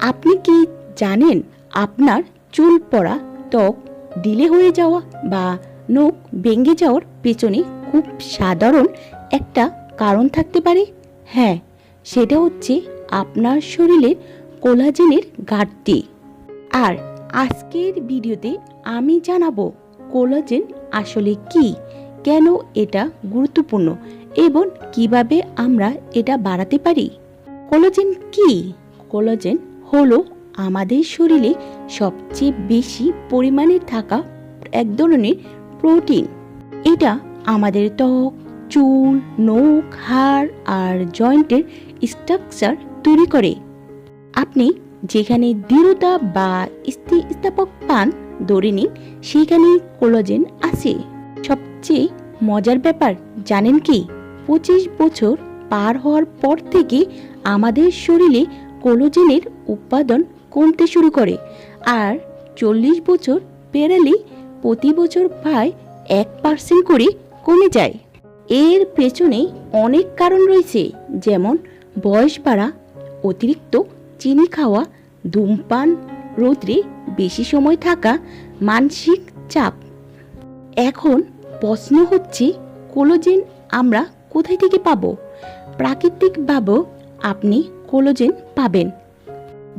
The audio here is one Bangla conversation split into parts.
আপনি কি জানেন আপনার চুল পড়া ত্বক ডিলে হয়ে যাওয়া বা নখ ভেঙে যাওয়ার পেছনে খুব সাধারণ একটা কারণ থাকতে পারে? হ্যাঁ সেটা হচ্ছে আপনার শরীরের কোলাজেনের ঘাটতি। আর আজকের ভিডিওতে আমি জানাব কোলাজেন আসলে কি, কেন এটা গুরুত্বপূর্ণ এবং কীভাবে আমরা এটা বাড়াতে পারি? কোলাজেন কি? কোলাজেন হলো আমাদের শরীরে সবচেয়ে বেশি পরিমাণে থাকা এক ধরনের প্রোটিন। এটা আমাদের ত্বক, চুল, নখ, হাড় আর জয়েন্টের স্ট্রাকচার তৈরি করে। আপনি যেখানে দৃঢ়তা বা স্থিতিস্থাপক পান, ধরে নিন সেখানেই কোলাজেন আছে। সবচেয়ে মজার ব্যাপার, জানেন কি? পঁচিশ বছর পার হওয়ার পর থেকে আমাদের শরীরে কোলোজেনের উৎপাদন কমতে শুরু করে। আর চল্লিশ বছর পেরালে প্রতি বছর প্রায় এক পার্সেন্ট করে কমে যায়। এর পেছনে অনেক কারণ রয়েছে, যেমন বয়স বাড়া, অতিরিক্ত চিনি খাওয়া, ধূমপান রৌদ্রে বেশি সময় থাকা, মানসিক চাপ। এখন প্রশ্ন হচ্ছে, কোলোজেন আমরা কোথায় থেকে পাবো? প্রাকৃতিকভাবেও আপনি কোলোজেন পাবেন।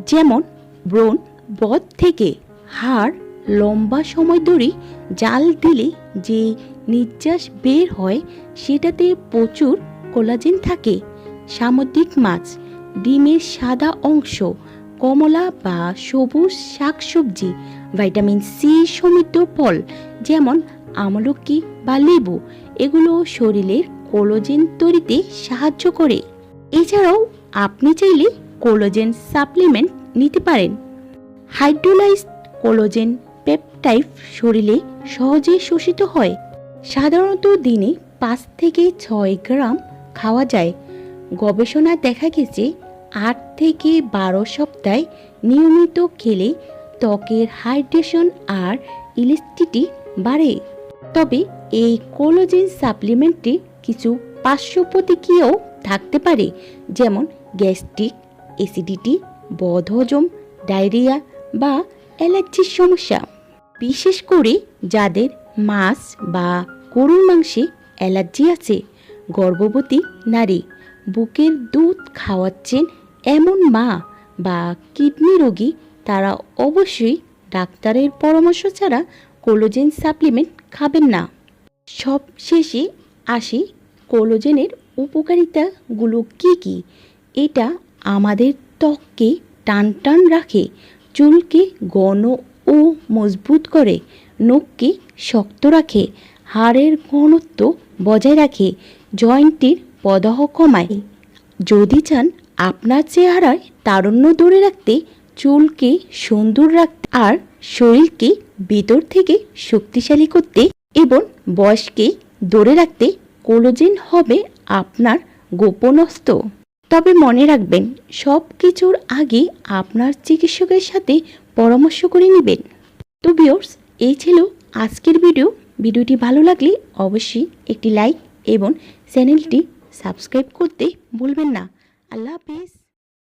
যেমন ব্রণ, বধ থেকে হাড় লম্বা সময় ধরে জাল দিলে যে নির্যাস বের হয়, সেটাতে প্রচুর কোলাজেন থাকে। সামুদ্রিক মাছ, ডিমের সাদা অংশ, কমলা বা সবুজ শাকসবজি ভাইটামিন সি সমৃদ্ধ ফল, যেমন আমলকি বা লেবু, এগুলো শরীরের কোলোজেন তৈরিতে সাহায্য করে। এছাড়াও আপনি চাইলে কোলোজেন সাপ্লিমেন্ট নিতে পারেন। হাইড্রোলাইজ কোলোজেন পেপটাইপ শরীরে সহজে শোষিত হয়। সাধারণত দিনে পাঁচ থেকে ছয় গ্রাম খাওয়া যায়। গবেষণা দেখা গেছে, আট থেকে বারো সপ্তাহে নিয়মিত খেলে ত্বকের হাইড্রেশন আর ইলাস্টিটি বাড়ে। তবে এই কোলোজেন সাপ্লিমেন্টে কিছু পার্শ্ব প্রতিক্রিয়াও থাকতে পারে, যেমন গ্যাস্ট্রিক অ্যাসিডিটি বদহজম ডায়রিয়া বা অ্যালার্জির সমস্যা। বিশেষ করে যাদের মাছ বা গরুর মাংসে অ্যালার্জি আছে, গর্ভবতী নারী, বুকের দুধ খাওয়াচ্ছেন এমন মা বা কিডনি রোগী, তারা অবশ্যই ডাক্তারের পরামর্শ ছাড়া কোলোজেন সাপ্লিমেন্ট খাবেন না। সব শেষে আসি কোলোজেনের উপকারিতাগুলো কি কি? এটা আমাদের ত্বককে টান টান রাখে, চুলকে ঘন ও মজবুত করে, নখকে শক্ত রাখে, হাড়ের ঘনত্ব বজায় রাখে, জয়েন্টের প্রদাহ কমায়। যদি চান আপনার চেহারায় তারুণ্য ধরে রাখতে, চুলকে সুন্দর রাখতে আর শরীরকে ভেতর থেকে শক্তিশালী করতে এবং বয়সকে ধরে রাখতে কোলোজেন হবে আপনার গোপন তবে মনে রাখবেন, সব কিছুর আগে আপনার চিকিৎসকের সাথে পরামর্শ করে নেবেন। তো বিয়র্স এই ছিল আজকের ভিডিও ভিডিওটি ভালো লাগলে অবশ্যই একটি লাইক এবং চ্যানেলটি সাবস্ক্রাইব করতে ভুলবেন না। আল্লাহ হাফিজ।